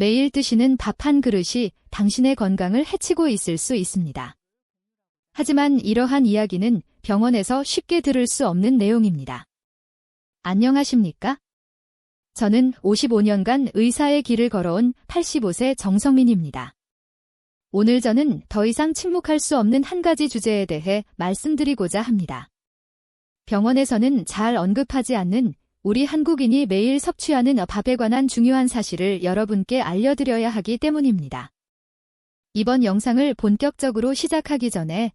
매일 드시는 밥 한 그릇이 당신의 건강을 해치고 있을 수 있습니다. 하지만 이러한 이야기는 병원에서 쉽게 들을 수 없는 내용입니다. 안녕하십니까? 저는 55년간 의사의 길을 걸어온 85세 정성민입니다. 오늘 저는 더 이상 침묵할 수 없는 한 가지 주제에 대해 말씀드리고자 합니다. 병원에서는 잘 언급하지 않는 우리 한국인이 매일 섭취하는 밥에 관한 중요한 사실을 여러분께 알려드려야 하기 때문입니다. 이번 영상을 본격적으로 시작하기 전에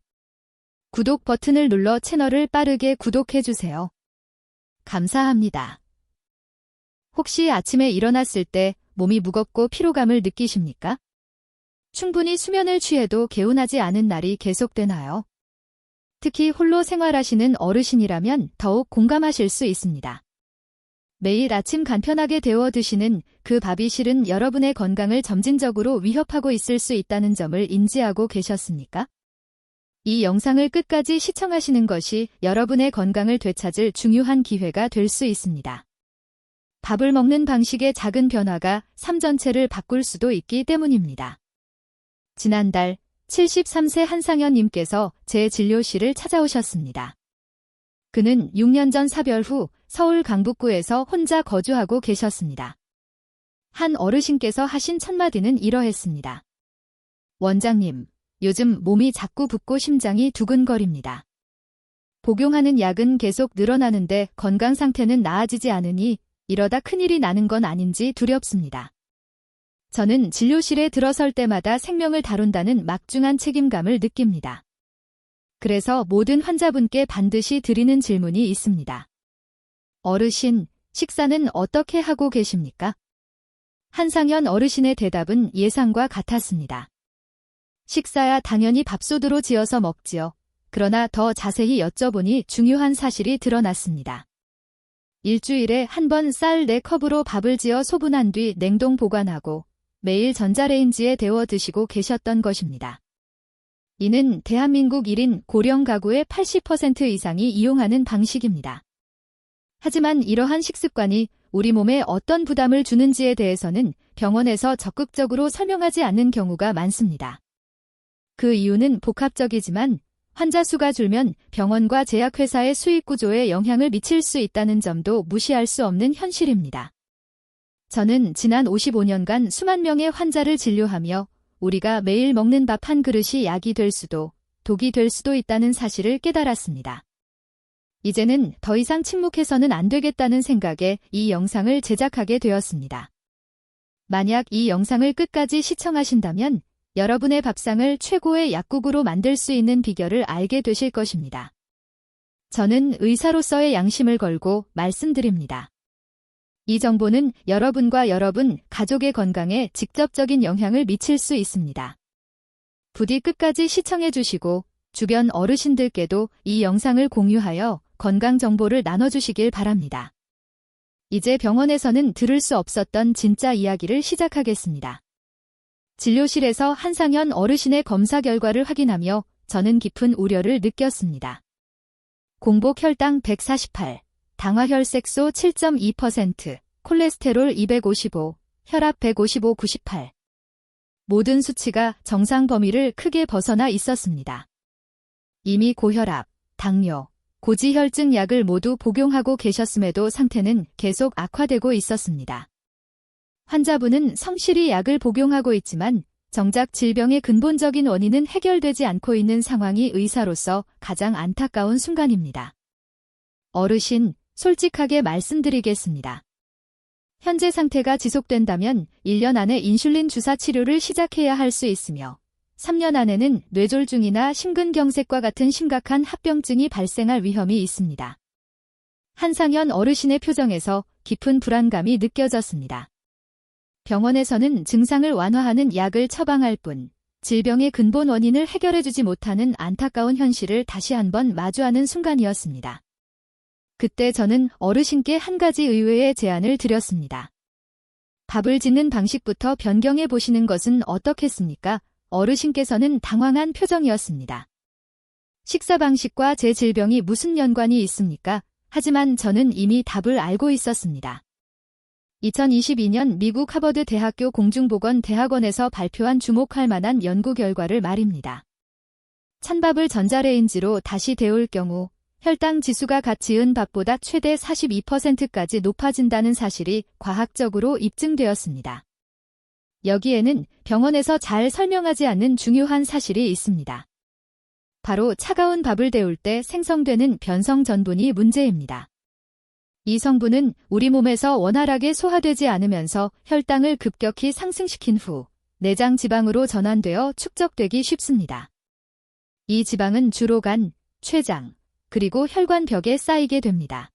구독 버튼을 눌러 채널을 빠르게 구독해주세요. 감사합니다. 혹시 아침에 일어났을 때 몸이 무겁고 피로감을 느끼십니까? 충분히 수면을 취해도 개운하지 않은 날이 계속되나요? 특히 홀로 생활하시는 어르신이라면 더욱 공감하실 수 있습니다. 매일 아침 간편하게 데워 드시는 그 밥이 실은 여러분의 건강을 점진적으로 위협하고 있을 수 있다는 점을 인지하고 계셨습니까? 이 영상을 끝까지 시청하시는 것이 여러분의 건강을 되찾을 중요한 기회가 될 수 있습니다. 밥을 먹는 방식의 작은 변화가 삶 전체를 바꿀 수도 있기 때문입니다. 지난달 73세 한상현님께서 제 진료실을 찾아오셨습니다. 그는 6년 전 사별 후 서울 강북구에서 혼자 거주하고 계셨습니다. 한 어르신께서 하신 첫마디는 이러했습니다. 원장님, 요즘 몸이 자꾸 붓고 심장이 두근거립니다. 복용하는 약은 계속 늘어나는데 건강 상태는 나아지지 않으니 이러다 큰일이 나는 건 아닌지 두렵습니다. 저는 진료실에 들어설 때마다 생명을 다룬다는 막중한 책임감을 느낍니다. 그래서 모든 환자분께 반드시 드리는 질문이 있습니다. 어르신, 식사는 어떻게 하고 계십니까? 한상현 어르신의 대답은 예상과 같았습니다. 식사야 당연히 밥솥으로 지어서 먹지요. 그러나 더 자세히 여쭤보니 중요한 사실이 드러났습니다. 일주일에 한 번 쌀 4컵으로 밥을 지어 소분한 뒤 냉동 보관하고 매일 전자레인지에 데워 드시고 계셨던 것입니다. 이는 대한민국 1인 고령 가구의 80% 이상이 이용하는 방식입니다. 하지만 이러한 식습관이 우리 몸에 어떤 부담을 주는지에 대해서는 병원에서 적극적으로 설명하지 않는 경우가 많습니다. 그 이유는 복합적이지만 환자 수가 줄면 병원과 제약회사의 수익 구조에 영향을 미칠 수 있다는 점도 무시할 수 없는 현실입니다. 저는 지난 55년간 수만 명의 환자를 진료하며 우리가 매일 먹는 밥 한 그릇이 약이 될 수도 독이 될 수도 있다는 사실을 깨달았습니다. 이제는 더 이상 침묵해서는 안 되겠다는 생각에 이 영상을 제작하게 되었습니다. 만약 이 영상을 끝까지 시청하신다면 여러분의 밥상을 최고의 약국으로 만들 수 있는 비결을 알게 되실 것입니다. 저는 의사로서의 양심을 걸고 말씀드립니다. 이 정보는 여러분과 여러분 가족의 건강에 직접적인 영향을 미칠 수 있습니다. 부디 끝까지 시청해 주시고 주변 어르신들께도 이 영상을 공유하여 건강 정보를 나눠주시길 바랍니다. 이제 병원에서는 들을 수 없었던 진짜 이야기를 시작하겠습니다. 진료실에서 한상현 어르신의 검사 결과를 확인하며 저는 깊은 우려를 느꼈습니다. 공복 혈당 148, 당화혈색소 7.2%, 콜레스테롤 255, 혈압 155, 98. 모든 수치가 정상 범위를 크게 벗어나 있었습니다. 이미 고혈압, 당뇨, 고지혈증 약을 모두 복용하고 계셨음에도 상태는 계속 악화되고 있었습니다. 환자분은 성실히 약을 복용하고 있지만 정작 질병의 근본적인 원인은 해결되지 않고 있는 상황이 의사로서 가장 안타까운 순간입니다. 어르신, 솔직하게 말씀드리겠습니다. 현재 상태가 지속된다면 1년 안에 인슐린 주사 치료를 시작해야 할 수 있으며 3년 안에는 뇌졸중이나 심근경색과 같은 심각한 합병증이 발생할 위험이 있습니다. 한상현 어르신의 표정에서 깊은 불안감이 느껴졌습니다. 병원에서는 증상을 완화하는 약을 처방할 뿐 질병의 근본 원인을 해결해주지 못하는 안타까운 현실을 다시 한번 마주하는 순간이었습니다. 그때 저는 어르신께 한 가지 의외의 제안을 드렸습니다. 밥을 짓는 방식부터 변경해 보시는 것은 어떻겠습니까? 어르신께서는 당황한 표정이었습니다. 식사 방식과 제 질병이 무슨 연관이 있습니까? 하지만 저는 이미 답을 알고 있었습니다. 2022년 미국 하버드 대학교 공중보건 대학원에서 발표한 주목할 만한 연구 결과를 말입니다. 찬밥을 전자레인지로 다시 데울 경우 혈당 지수가 갓 지은 밥보다 최대 42%까지 높아진다는 사실이 과학적으로 입증되었습니다. 여기에는 병원에서 잘 설명하지 않는 중요한 사실이 있습니다. 바로 차가운 밥을 데울 때 생성되는 변성 전분이 문제입니다. 이 성분은 우리 몸에서 원활하게 소화되지 않으면서 혈당을 급격히 상승시킨 후 내장 지방으로 전환되어 축적되기 쉽습니다. 이 지방은 주로 간, 췌장, 그리고 혈관벽에 쌓이게 됩니다.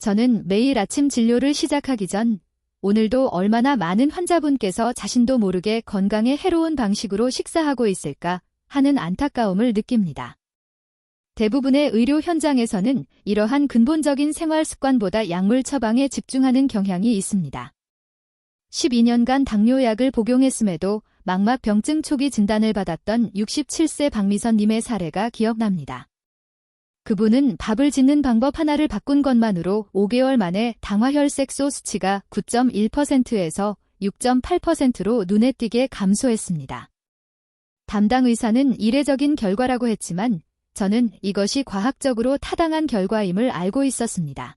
저는 매일 아침 진료를 시작하기 전 오늘도 얼마나 많은 환자분께서 자신도 모르게 건강에 해로운 방식으로 식사하고 있을까 하는 안타까움을 느낍니다. 대부분의 의료 현장에서는 이러한 근본적인 생활 습관보다 약물 처방에 집중하는 경향이 있습니다. 12년간 당뇨약을 복용했음에도 망막 병증 초기 진단을 받았던 67세 박미선님의 사례가 기억납니다. 그분은 밥을 짓는 방법 하나를 바꾼 것만으로 5개월 만에 당화혈색소 수치가 9.1%에서 6.8%로 눈에 띄게 감소했습니다. 담당 의사는 이례적인 결과라고 했지만 저는 이것이 과학적으로 타당한 결과임을 알고 있었습니다.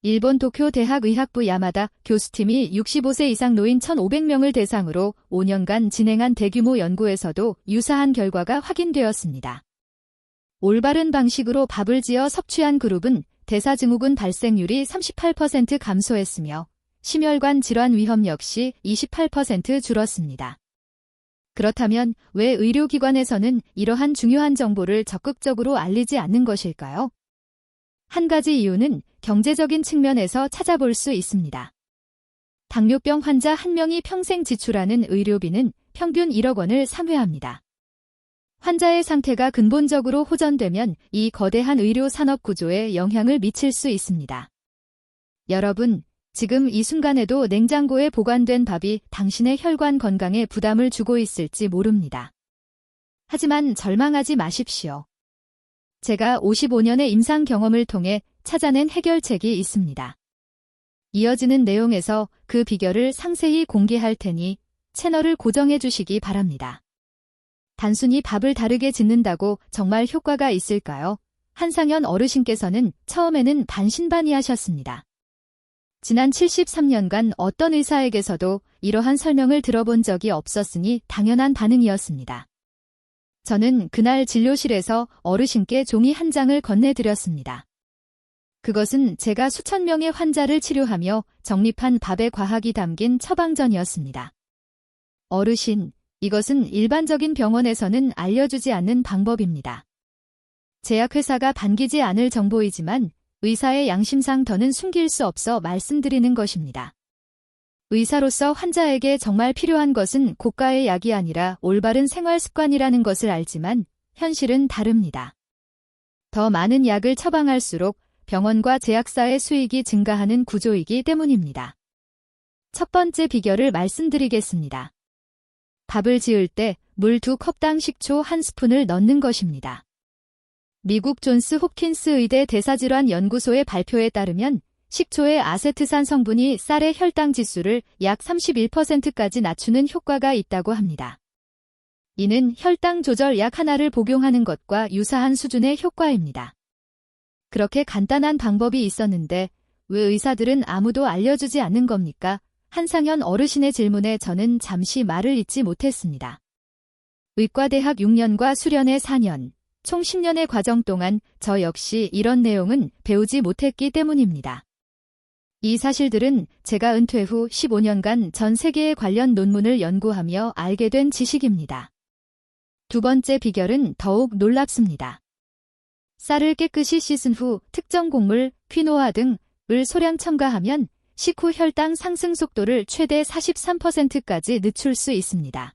일본 도쿄 대학 의학부 야마다 교수팀이 65세 이상 노인 1,500명을 대상으로 5년간 진행한 대규모 연구에서도 유사한 결과가 확인되었습니다. 올바른 방식으로 밥을 지어 섭취한 그룹은 대사증후군 발생률이 38% 감소했으며 심혈관 질환 위험 역시 28% 줄었습니다. 그렇다면 왜 의료기관에서는 이러한 중요한 정보를 적극적으로 알리지 않는 것일까요? 한 가지 이유는 경제적인 측면에서 찾아볼 수 있습니다. 당뇨병 환자 한 명이 평생 지출하는 의료비는 평균 1억 원을 상회합니다. 환자의 상태가 근본적으로 호전되면 이 거대한 의료 산업 구조에 영향을 미칠 수 있습니다. 여러분, 지금 이 순간에도 냉장고에 보관된 밥이 당신의 혈관 건강에 부담을 주고 있을지 모릅니다. 하지만 절망하지 마십시오. 제가 55년의 임상 경험을 통해 찾아낸 해결책이 있습니다. 이어지는 내용에서 그 비결을 상세히 공개할 테니 채널을 고정해 주시기 바랍니다. 단순히 밥을 다르게 짓는다고 정말 효과가 있을까요? 한상현 어르신께서는 처음에는 반신반의하셨습니다. 지난 73년간 어떤 의사에게서도 이러한 설명을 들어본 적이 없었으니 당연한 반응이었습니다. 저는 그날 진료실에서 어르신께 종이 한 장을 건네드렸습니다. 그것은 제가 수천 명의 환자를 치료하며 정립한 밥의 과학이 담긴 처방전이었습니다. 어르신, 이것은 일반적인 병원에서는 알려주지 않는 방법입니다. 제약회사가 반기지 않을 정보이지만 의사의 양심상 더는 숨길 수 없어 말씀드리는 것입니다. 의사로서 환자에게 정말 필요한 것은 고가의 약이 아니라 올바른 생활 습관이라는 것을 알지만 현실은 다릅니다. 더 많은 약을 처방할수록 병원과 제약사의 수익이 증가하는 구조이기 때문입니다. 첫 번째 비결을 말씀드리겠습니다. 밥을 지을 때 물 두 컵당 식초 한 스푼을 넣는 것입니다. 미국 존스 홉킨스 의대 대사질환 연구소의 발표에 따르면 식초의 아세트산 성분이 쌀의 혈당 지수를 약 31%까지 낮추는 효과가 있다고 합니다. 이는 혈당 조절 약 하나를 복용하는 것과 유사한 수준의 효과입니다. 그렇게 간단한 방법이 있었는데 왜 의사들은 아무도 알려주지 않는 겁니까? 한상현 어르신의 질문에 저는 잠시 말을 잇지 못했습니다. 의과대학 6년과 수련회 4년, 총 10년의 과정 동안 저 역시 이런 내용은 배우지 못했기 때문입니다. 이 사실들은 제가 은퇴 후 15년간 전 세계에 관련 논문을 연구하며 알게 된 지식입니다. 두 번째 비결은 더욱 놀랍습니다. 쌀을 깨끗이 씻은 후 특정 곡물, 퀴노아 등을 소량 첨가하면 식후 혈당 상승 속도를 최대 43%까지 늦출 수 있습니다.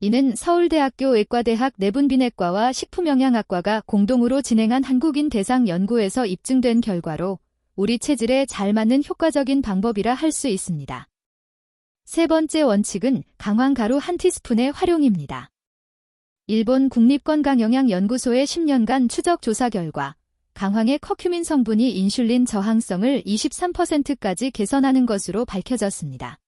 이는 서울대학교 의과대학 내분비내과와 식품영양학과가 공동으로 진행한 한국인 대상 연구에서 입증된 결과로 우리 체질에 잘 맞는 효과적인 방법이라 할 수 있습니다. 세 번째 원칙은 강황 가루 한 티스푼의 활용입니다. 일본 국립건강영양연구소의 10년간 추적 조사 결과 강황의 커큐민 성분이 인슐린 저항성을 23%까지 개선하는 것으로 밝혀졌습니다.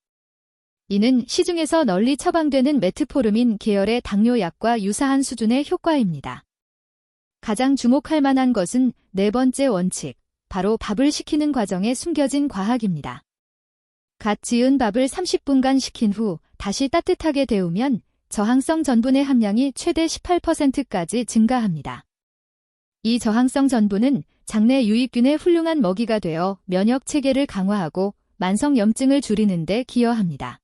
이는 시중에서 널리 처방되는 메트포르민 계열의 당뇨약과 유사한 수준의 효과입니다. 가장 주목할 만한 것은 네 번째 원칙, 바로 밥을 식히는 과정에 숨겨진 과학입니다. 갓 지은 밥을 30분간 식힌 후 다시 따뜻하게 데우면 저항성 전분의 함량이 최대 18%까지 증가합니다. 이 저항성 전분은 장내 유익균의 훌륭한 먹이가 되어 면역 체계를 강화하고 만성 염증을 줄이는 데 기여합니다.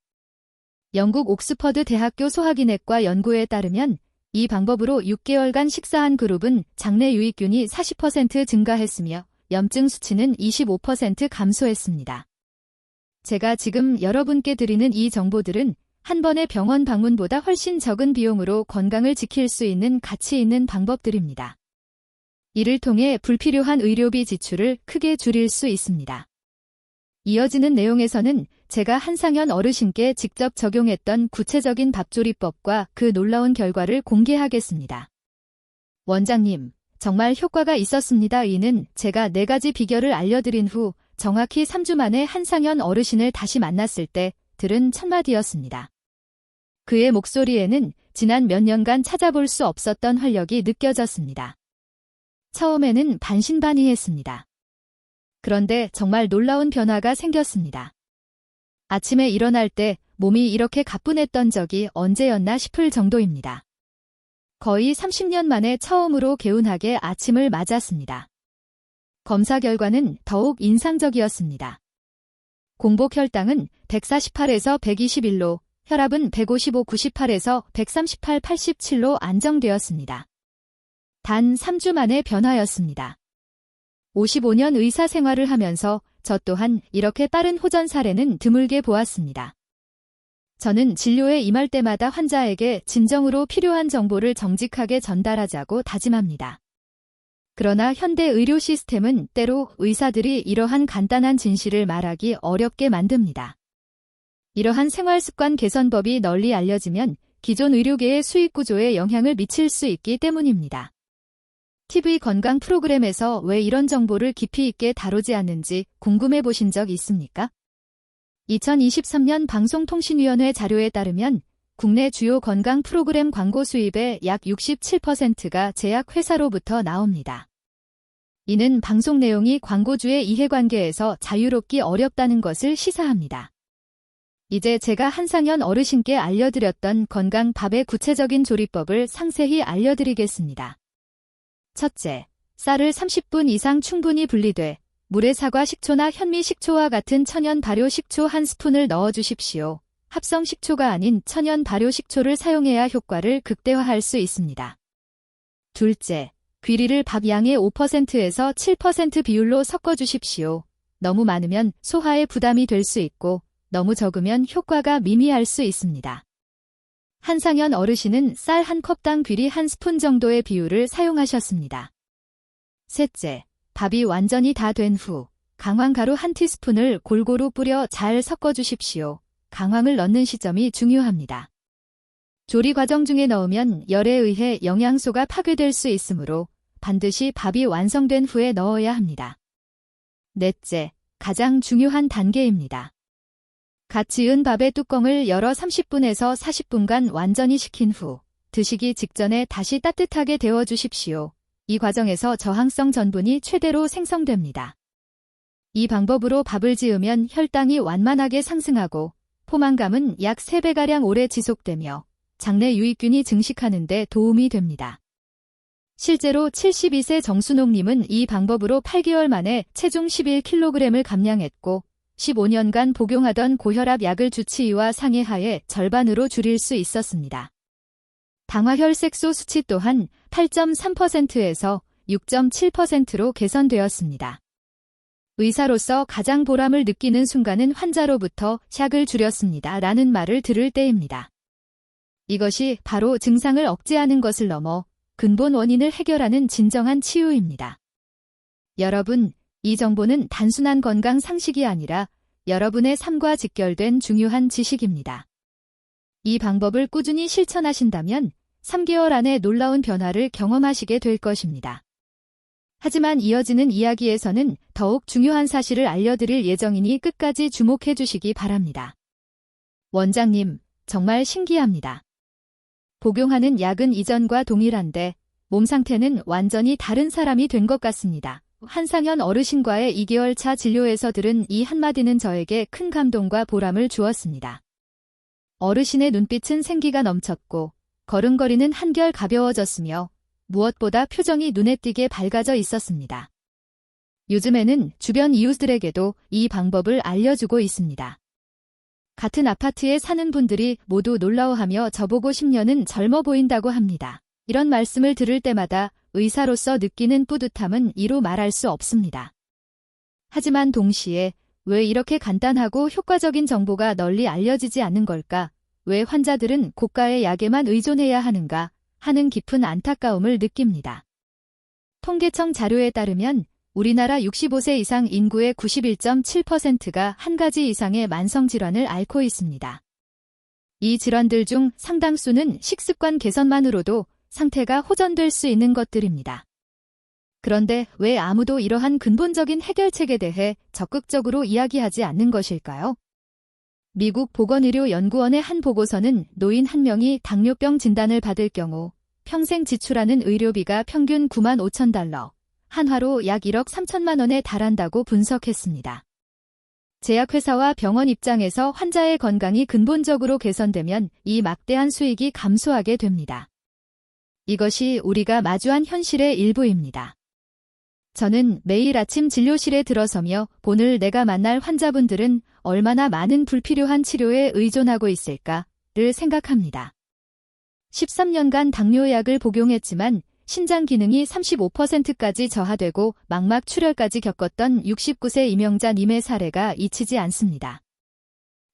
영국 옥스퍼드 대학교 소화기내과 연구에 따르면 이 방법으로 6개월간 식사한 그룹은 장내 유익균이 40% 증가했으며 염증 수치는 25% 감소했습니다. 제가 지금 여러분께 드리는 이 정보들은 한 번의 병원 방문보다 훨씬 적은 비용으로 건강을 지킬 수 있는 가치 있는 방법들입니다. 이를 통해 불필요한 의료비 지출을 크게 줄일 수 있습니다. 이어지는 내용에서는 제가 한상현 어르신께 직접 적용했던 구체적인 밥조리법과 그 놀라운 결과를 공개하겠습니다. 원장님, 정말 효과가 있었습니다. 이는 제가 네 가지 비결을 알려드린 후 정확히 3주 만에 한상현 어르신을 다시 만났을 때 들은 첫마디였습니다. 그의 목소리에는 지난 몇 년간 찾아볼 수 없었던 활력이 느껴졌습니다. 처음에는 반신반의했습니다. 그런데 정말 놀라운 변화가 생겼습니다. 아침에 일어날 때 몸이 이렇게 가뿐했던 적이 언제였나 싶을 정도입니다. 거의 30년 만에 처음으로 개운하게 아침을 맞았습니다. 검사 결과는 더욱 인상적이었습니다. 공복 혈당은 148에서 121로, 혈압은 155, 98에서 138, 87로 안정되었습니다. 단 3주 만의 변화였습니다. 55년 의사 생활을 하면서 저 또한 이렇게 빠른 호전 사례는 드물게 보았습니다. 저는 진료에 임할 때마다 환자에게 진정으로 필요한 정보를 정직하게 전달하자고 다짐합니다. 그러나 현대 의료 시스템은 때로 의사들이 이러한 간단한 진실을 말하기 어렵게 만듭니다. 이러한 생활 습관 개선법이 널리 알려지면 기존 의료계의 수익 구조에 영향을 미칠 수 있기 때문입니다. TV 건강 프로그램에서 왜 이런 정보를 깊이 있게 다루지 않는지 궁금해 보신 적 있습니까? 2023년 방송통신위원회 자료에 따르면 국내 주요 건강 프로그램 광고 수입의 약 67%가 제약회사로부터 나옵니다. 이는 방송 내용이 광고주의 이해관계에서 자유롭기 어렵다는 것을 시사합니다. 이제 제가 한상현 어르신께 알려드렸던 건강 밥의 구체적인 조리법을 상세히 알려드리겠습니다. 첫째, 쌀을 30분 이상 충분히 분리돼 물에 사과 식초나 현미 식초와 같은 천연 발효 식초 한 스푼을 넣어 주십시오. 합성 식초가 아닌 천연 발효 식초를 사용해야 효과를 극대화할 수 있습니다. 둘째, 귀리를 밥 양의 5%에서 7% 비율로 섞어 주십시오. 너무 많으면 소화에 부담이 될 수 있고 너무 적으면 효과가 미미할 수 있습니다. 한상현 어르신은 쌀 한 컵당 귀리 한 스푼 정도의 비율을 사용하셨습니다. 셋째, 밥이 완전히 다 된 후 강황가루 한 티스푼을 골고루 뿌려 잘 섞어 주십시오. 강황을 넣는 시점이 중요합니다. 조리 과정 중에 넣으면 열에 의해 영양소가 파괴될 수 있으므로 반드시 밥이 완성된 후에 넣어야 합니다. 넷째, 가장 중요한 단계입니다. 갓 지은 밥의 뚜껑을 열어 30분에서 40분간 완전히 식힌 후 드시기 직전에 다시 따뜻하게 데워 주십시오. 이 과정에서 저항성 전분이 최대로 생성됩니다. 이 방법으로 밥을 지으면 혈당이 완만하게 상승하고 포만감은 약 3배가량 오래 지속되며 장내 유익균이 증식하는 데 도움이 됩니다. 실제로 72세 정순옥님은 이 방법으로 8개월 만에 체중 11kg을 감량했고 15년간 복용하던 고혈압 약을 주치의와 상해하에 절반으로 줄일 수 있었습니다. 당화혈색소 수치 또한 8.3%에서 6.7%로 개선되었습니다. 의사로서 가장 보람을 느끼는 순간은 환자로부터 샥을 줄였습니다. 라는 말을 들을 때입니다. 이것이 바로 증상을 억제하는 것을 넘어 근본 원인을 해결하는 진정한 치유입니다. 여러분, 이 정보는 단순한 건강 상식이 아니라 여러분의 삶과 직결된 중요한 지식입니다. 이 방법을 꾸준히 실천하신다면 3개월 안에 놀라운 변화를 경험하시게 될 것입니다. 하지만 이어지는 이야기에서는 더욱 중요한 사실을 알려드릴 예정이니 끝까지 주목해 주시기 바랍니다. 원장님, 정말 신기합니다. 복용하는 약은 이전과 동일한데 몸 상태는 완전히 다른 사람이 된 것 같습니다. 한상현 어르신과의 2개월 차 진료에서 들은 이 한마디는 저에게 큰 감동과 보람을 주었습니다. 어르신의 눈빛은 생기가 넘쳤고 걸음걸이는 한결 가벼워졌으며 무엇보다 표정이 눈에 띄게 밝아져 있었습니다. 요즘에는 주변 이웃들에게도 이 방법을 알려주고 있습니다. 같은 아파트에 사는 분들이 모두 놀라워하며 저보고 10년은 젊어 보인다고 합니다. 이런 말씀을 들을 때마다 의사로서 느끼는 뿌듯함은 이루 말할 수 없습니다. 하지만 동시에 왜 이렇게 간단하고 효과적인 정보가 널리 알려지지 않는 걸까? 왜 환자들은 고가의 약에만 의존해야 하는가? 하는 깊은 안타까움을 느낍니다. 통계청 자료에 따르면 우리나라 65세 이상 인구의 91.7%가 한 가지 이상의 만성질환을 앓고 있습니다. 이 질환들 중 상당수는 식습관 개선만으로도 상태가 호전될 수 있는 것들입니다. 그런데 왜 아무도 이러한 근본적인 해결책에 대해 적극적으로 이야기하지 않는 것일까요? 미국 보건의료연구원의 한 보고서는 노인 한 명이 당뇨병 진단을 받을 경우 평생 지출하는 의료비가 평균 9만 5천 달러, 한화로 약 1억 3천만 원에 달한다고 분석했습니다. 제약회사와 병원 입장에서 환자의 건강이 근본적으로 개선되면 이 막대한 수익이 감소하게 됩니다. 이것이 우리가 마주한 현실의 일부입니다. 저는 매일 아침 진료실에 들어서며 오늘 내가 만날 환자분들은 얼마나 많은 불필요한 치료에 의존하고 있을까를 생각합니다. 13년간 당뇨약을 복용했지만 신장 기능이 35%까지 저하되고 망막 출혈까지 겪었던 69세 임영자님의 사례가 잊히지 않습니다.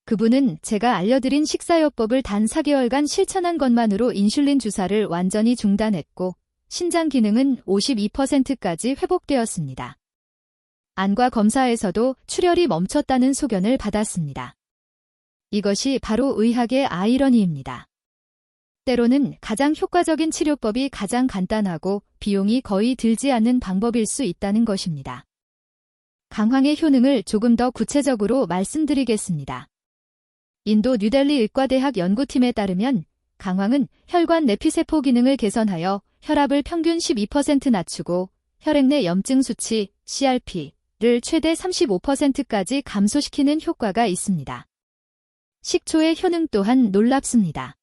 그분은 제가 알려드린 식사요법을 단 4개월간 실천한 것만으로 인슐린 주사를 완전히 중단했고 신장 기능은 52%까지 회복되었습니다. 안과 검사에서도 출혈이 멈췄다는 소견을 받았습니다. 이것이 바로 의학의 아이러니입니다. 때로는 가장 효과적인 치료법이 가장 간단하고 비용이 거의 들지 않는 방법일 수 있다는 것입니다. 강황의 효능을 조금 더 구체적으로 말씀드리겠습니다. 인도 뉴델리 의과대학 연구팀에 따르면 강황은 혈관 내피세포 기능을 개선하여 혈압을 평균 12% 낮추고 혈액 내 염증 수치 CRP를 최대 35%까지 감소시키는 효과가 있습니다. 식초의 효능 또한 놀랍습니다.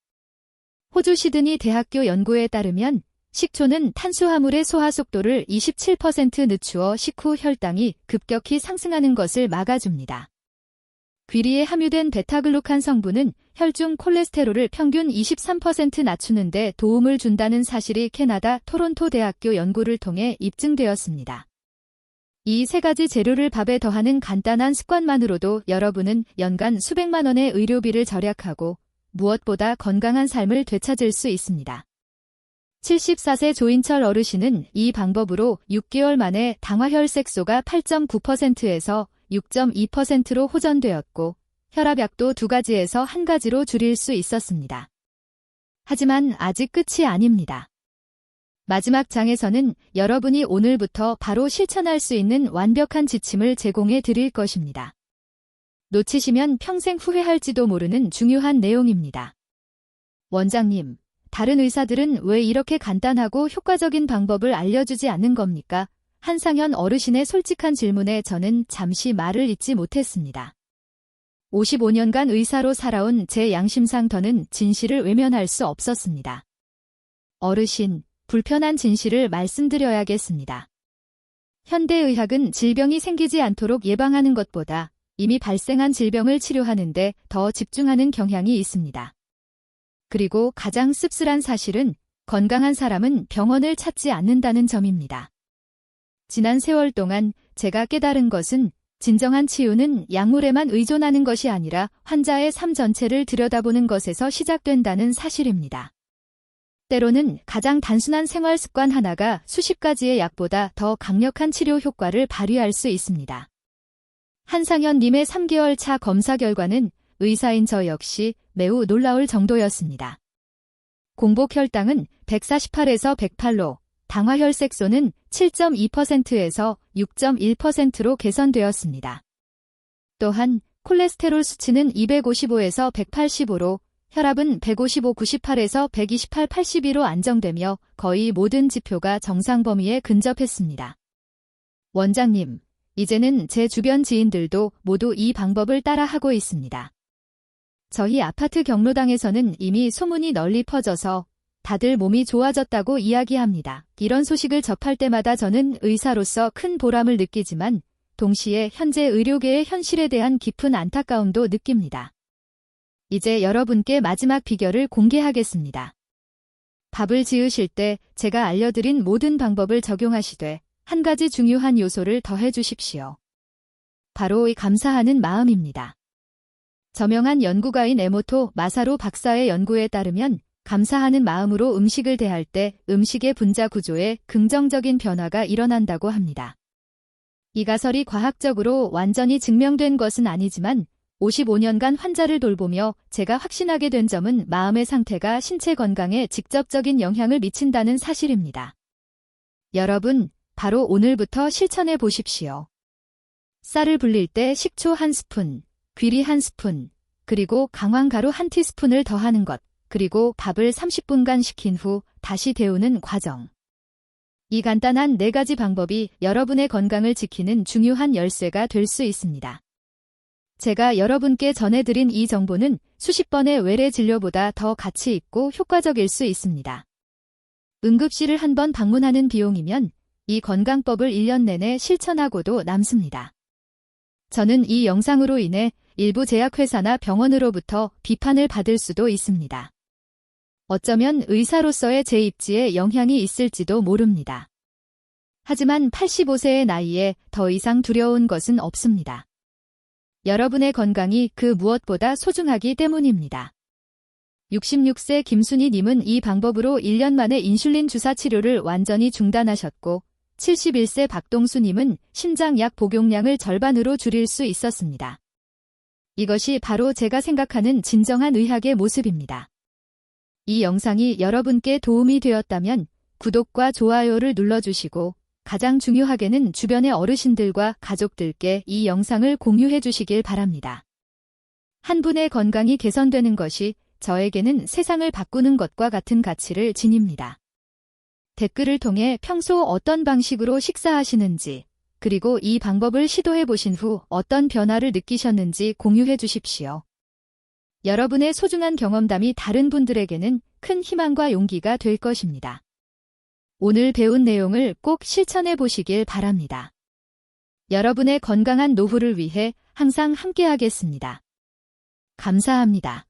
호주 시드니 대학교 연구에 따르면 식초는 탄수화물의 소화 속도를 27% 늦추어 식후 혈당이 급격히 상승하는 것을 막아줍니다. 귀리에 함유된 베타글루칸 성분은 혈중 콜레스테롤을 평균 23% 낮추는 데 도움을 준다는 사실이 캐나다 토론토 대학교 연구를 통해 입증되었습니다. 이 세 가지 재료를 밥에 더하는 간단한 습관만으로도 여러분은 연간 수백만 원의 의료비를 절약하고 무엇보다 건강한 삶을 되찾을 수 있습니다. 74세 조인철 어르신은 이 방법으로 6개월 만에 당화혈색소가 8.9%에서 6.2%로 호전되었고 혈압약도 두 가지에서 한 가지로 줄일 수 있었습니다. 하지만 아직 끝이 아닙니다. 마지막 장에서는 여러분이 오늘부터 바로 실천할 수 있는 완벽한 지침을 제공해 드릴 것입니다. 놓치시면 평생 후회할지도 모르는 중요한 내용입니다. 원장님, 다른 의사들은 왜 이렇게 간단하고 효과적인 방법을 알려주지 않는 겁니까? 한상현 어르신의 솔직한 질문에 저는 잠시 말을 잇지 못했습니다. 55년간 의사로 살아온 제 양심상 더는 진실을 외면할 수 없었습니다. 어르신, 불편한 진실을 말씀드려야겠습니다. 현대의학은 질병이 생기지 않도록 예방하는 것보다 이미 발생한 질병을 치료하는데 더 집중하는 경향이 있습니다. 그리고 가장 씁쓸한 사실은 건강한 사람은 병원을 찾지 않는다는 점입니다. 지난 세월 동안 제가 깨달은 것은 진정한 치유는 약물에만 의존하는 것이 아니라 환자의 삶 전체를 들여다보는 것에서 시작된다는 사실입니다. 때로는 가장 단순한 생활 습관 하나가 수십 가지의 약보다 더 강력한 치료 효과를 발휘할 수 있습니다. 한상현님의 3개월 차 검사 결과는 의사인 저 역시 매우 놀라울 정도였습니다. 공복 혈당은 148에서 108로 당화혈색소는 7.2%에서 6.1%로 개선되었습니다. 또한 콜레스테롤 수치는 255에서 185로 혈압은 155, 98에서 128, 82로 안정되며 거의 모든 지표가 정상 범위에 근접했습니다. 원장님, 이제는 제 주변 지인들도 모두 이 방법을 따라하고 있습니다. 저희 아파트 경로당에서는 이미 소문이 널리 퍼져서 다들 몸이 좋아졌다고 이야기합니다. 이런 소식을 접할 때마다 저는 의사로서 큰 보람을 느끼지만 동시에 현재 의료계의 현실에 대한 깊은 안타까움도 느낍니다. 이제 여러분께 마지막 비결을 공개하겠습니다. 밥을 지으실 때 제가 알려드린 모든 방법을 적용하시되 한 가지 중요한 요소를 더해 주십시오. 바로 이 감사하는 마음입니다. 저명한 연구가인 에모토 마사로 박사의 연구에 따르면 감사하는 마음으로 음식을 대할 때 음식의 분자 구조에 긍정적인 변화가 일어난다고 합니다. 이 가설이 과학적으로 완전히 증명된 것은 아니지만 55년간 환자를 돌보며 제가 확신하게 된 점은 마음의 상태가 신체 건강에 직접적인 영향을 미친다는 사실입니다. 여러분, 바로 오늘부터 실천해 보십시오. 쌀을 불릴 때 식초 한 스푼, 귀리 한 스푼, 그리고 강황가루 한 티스푼을 더하는 것, 그리고 밥을 30분간 식힌 후 다시 데우는 과정. 이 간단한 네 가지 방법이 여러분의 건강을 지키는 중요한 열쇠가 될 수 있습니다. 제가 여러분께 전해드린 이 정보는 수십 번의 외래 진료보다 더 가치 있고 효과적일 수 있습니다. 응급실을 한 번 방문하는 비용이면 이 건강법을 1년 내내 실천하고도 남습니다. 저는 이 영상으로 인해 일부 제약회사나 병원으로부터 비판을 받을 수도 있습니다. 어쩌면 의사로서의 제 입지에 영향이 있을지도 모릅니다. 하지만 85세의 나이에 더 이상 두려운 것은 없습니다. 여러분의 건강이 그 무엇보다 소중하기 때문입니다. 66세 김순희 님은 이 방법으로 1년 만에 인슐린 주사 치료를 완전히 중단하셨고 71세 박동수 님은 심장약 복용량을 절반으로 줄일 수 있었습니다. 이것이 바로 제가 생각하는 진정한 의학의 모습입니다. 이 영상이 여러분께 도움이 되었다면 구독과 좋아요를 눌러주시고 가장 중요하게는 주변의 어르신들과 가족들께 이 영상을 공유해 주시길 바랍니다. 한 분의 건강이 개선되는 것이 저에게는 세상을 바꾸는 것과 같은 가치를 지닙니다. 댓글을 통해 평소 어떤 방식으로 식사하시는지, 그리고 이 방법을 시도해 보신 후 어떤 변화를 느끼셨는지 공유해 주십시오. 여러분의 소중한 경험담이 다른 분들에게는 큰 희망과 용기가 될 것입니다. 오늘 배운 내용을 꼭 실천해 보시길 바랍니다. 여러분의 건강한 노후를 위해 항상 함께하겠습니다. 감사합니다.